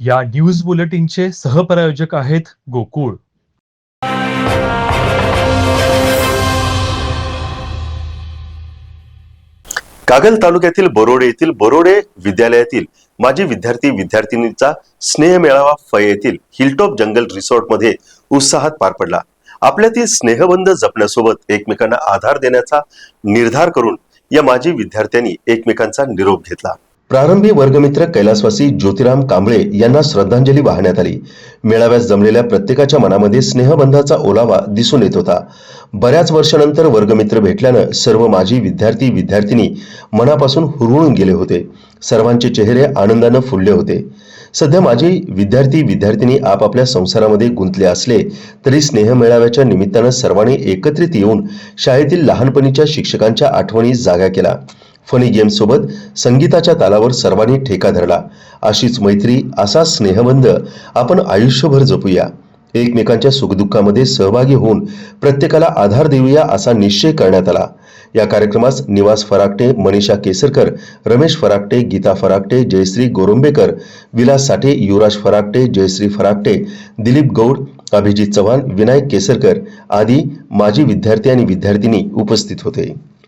या न्यूज बुलेटिनचे सहप्रायोजक आहेत गोकुळ. कागल तालुक्यातील बरोडे येथील बरोडे विद्यालयातील माजी विद्यार्थी विद्यार्थिनींचा स्नेह मेळावा फय येथील हिलटॉप जंगल रिसॉर्टमध्ये उत्साहात पार पडला. आपल्यातील स्नेहबंध जपण्यासोबत एकमेकांना आधार देण्याचा निर्धार करून या माजी विद्यार्थ्यांनी एकमेकांचा निरोप घेतला. प्रारंभी वर्गमित्र कैलासवासी ज्योतिराम कांबळे यांना श्रद्धांजली वाहण्यात आली. मेळाव्यास जमलेल्या प्रत्येकाच्या मनामध्ये स्नेहबंधाचा ओलावा दिसून येत होता. बऱ्याच वर्षानंतर वर्गमित्र भेटल्यानं सर्व माजी विद्यार्थी विद्यार्थिनी मनापासून हुरळून गेले होते. सर्वांचे चेहरे आनंदानं फुलले होते. सध्या माझी विद्यार्थी विद्यार्थिनी आपापल्या संसारामध्ये गुंतले असले तरी स्नेह मेळाव्याच्या निमित्तानं सर्वांनी एकत्रित येऊन शाळेतील लहानपणीच्या शिक्षकांच्या आठवणी जाग्या केला फनी गेमसोबत संगीताच्या तालावर सर्वांनी ठेका धरला. अशीच मैत्री असा स्नेहबंध आपण आयुष्यभर जपूया. एकमेकांच्या सुखदुःखामध्ये सहभागी होऊन प्रत्येकाला आधार देऊया असा निश्चय करण्यात आला. या कार्यक्रमास निवास फराकटे मनीषा केसरकर रमेश फराकटे गीता फराकटे जयश्री गोरंबेकर विलास साठे युवराज फराकटे जयश्री फराकटे दिलीप गौड अभिजित चव्हाण विनायक केसरकर आदी माजी विद्यार्थी आणि विद्यार्थिनी उपस्थित होते.